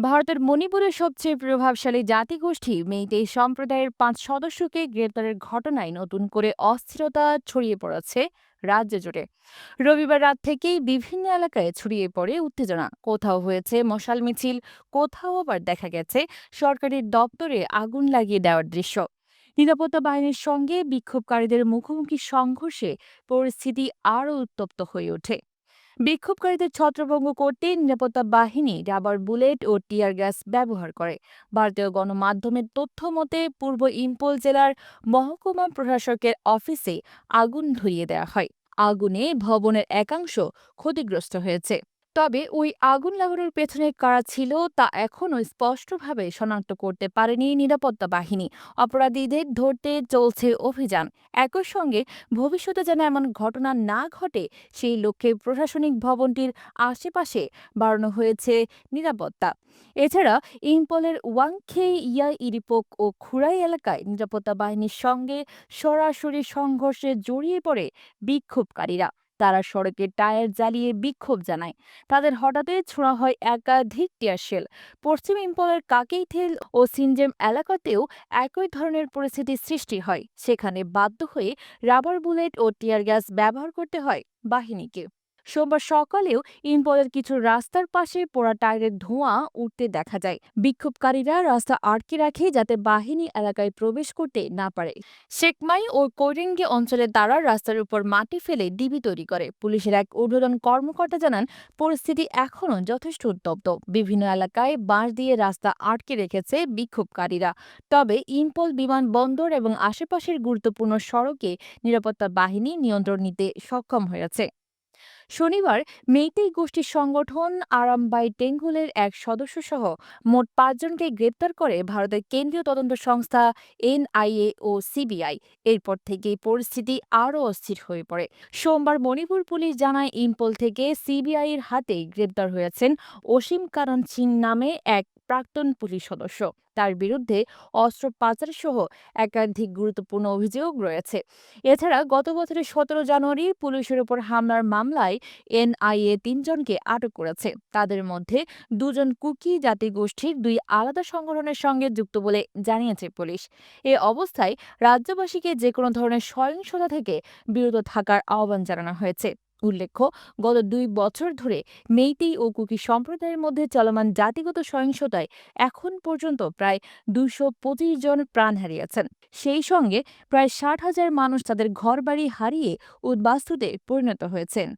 ভারতের মণিপুরের সবচেয়ে প্রভাবশালী জাতিগোষ্ঠী মেইতেই সম্প্রদায়ের পাঁচ সদস্যকে গ্রেপ্তারের ঘটনায় নতুন করে অস্থিরতা ছড়িয়ে পড়েছে রাজ্য জুড়ে। রবিবার রাত থেকেই বিভিন্ন এলাকায় ছড়িয়ে পড়ে উত্তেজনা। কোথাও হয়েছে মশাল মিছিল, কোথাও আবার দেখা গেছে সরকারি দপ্তরে আগুন লাগিয়ে দেওয়ার দৃশ্য। নিরাপত্তা বাহিনীর সঙ্গে বিক্ষোভকারীদের মুখোমুখি সংঘর্ষে পরিস্থিতি আরও উত্তপ্ত হয়ে ওঠে। বিক্ষোভকারীদের ছত্রভঙ্গ করতে নিরাপত্তা বাহিনী রাবার বুলেট ও টিয়ার গ্যাস ব্যবহার করে। ভারতীয় গণমাধ্যমের তথ্য মতে, পূর্ব ইম্পল জেলার মহকুমা প্রশাসকের অফিসে আগুন ধরিয়ে দেওয়া হয়। আগুনে ভবনের একাংশ ক্ষতিগ্রস্ত হয়েছে। তবে ওই আগুন লাগানোর পেছনে কারা ছিল তা এখনও স্পষ্টভাবে শনাক্ত করতে পারেনি নিরাপত্তা বাহিনী। অপরাধীদের ধরতে চলছে অভিযান। একই সঙ্গে ভবিষ্যতে যেন এমন ঘটনা না ঘটে, সেই লক্ষ্যে প্রশাসনিক ভবনটির আশেপাশে বাড়ানো হয়েছে নিরাপত্তা। এছাড়া ইম্পলের ওয়াংখে ইয়া ইরিপোক ও খুড়াই এলাকায় নিরাপত্তা বাহিনীর সঙ্গে সরাসরি সংঘর্ষে জড়িয়ে পড়ে বিক্ষোভকারীরা। তারা সড়কে টায়ার জ্বালিয়ে বিক্ষোভ জানায়। তাদের হঠাৎই ছোঁড়া হয় একাধিক টিয়ার শেল। পশ্চিম ইম্পলের কাকেইথেল ও সিনজেম এলাকাতেও একই ধরনের পরিস্থিতি সৃষ্টি হয়। সেখানে বাধ্য হয়ে রাবার বুলেট ও টিয়ার গ্যাস ব্যবহার করতে হয় বাহিনীকে। সোমবার সকালেও ইম্পলের কিছু রাস্তার পাশে পোড়া টায়ারের ধোঁয়া উঠতে দেখা যায়। বিক্ষোভকারীরা রাস্তা আটকে রাখে যাতে বাহিনী এলাকায় প্রবেশ করতে না পারে। শেকমাই ও কৈরিঙ্গি অঞ্চলে তারা রাস্তার উপর মাটি ফেলে ডিবি তৈরি করে। পুলিশের এক ঊর্ধ্বতন কর্মকর্তা জানান, পরিস্থিতি এখনও যথেষ্ট উত্তপ্ত। বিভিন্ন এলাকায় বাঁশ দিয়ে রাস্তা আটকে রেখেছে বিক্ষোভকারীরা। তবে ইম্পল বিমানবন্দর এবং আশেপাশের গুরুত্বপূর্ণ সড়কে নিরাপত্তা বাহিনী নিয়ন্ত্রণ নিতে সক্ষম হয়েছে। শনিবার মেইতেই গোষ্ঠীর সংগঠন আরামবাই টেঙ্গুলের এক সদস্যসহ মোট পাঁচজনকে গ্রেপ্তার করে ভারতের কেন্দ্রীয় তদন্ত সংস্থা এনআইএ ও সিবিআই। এরপর থেকে পরিস্থিতি আরও অস্থির হয়ে পড়ে। সোমবার মণিপুর পুলিশ জানায়, ইম্পল থেকে সিবিআইয়ের হাতে গ্রেপ্তার হয়েছেন অসীম কারণ সিং নামে এক প্রাক্তন পুলিশ সদস্য। তার বিরুদ্ধে অস্ত্র পাচার সহ একাধিক গুরুত্বপূর্ণ অভিযোগ রয়েছে। এছাড়া গত বছরের সতেরো জানুয়ারি পুলিশের উপর হামলার মামলায় এনআইএ তিনজনকে আটক করেছে। তাদের মধ্যে দুজন কুকি জাতিগোষ্ঠীর দুই আলাদা সংগঠনের সঙ্গে যুক্ত বলে জানিয়েছে পুলিশ। এ অবস্থায় রাজ্যবাসীকে যে কোনো ধরনের সহিংসতা থেকে বিরত থাকার আহ্বান জানানো হয়েছে। উল্লেখ্য, গত দুই বছর ধরে মেইতেই ও কুকি সম্প্রদায়ের মধ্যে চলমান জাতিগত সহিংসতায় এখন পর্যন্ত প্রায় দুশো পঁচিশ জন প্রাণ হারিয়েছেন। সেই সঙ্গে প্রায় ষাট হাজার মানুষ তাদের ঘরবাড়ি হারিয়ে উদ্বাস্তুতে পরিণত হয়েছেন।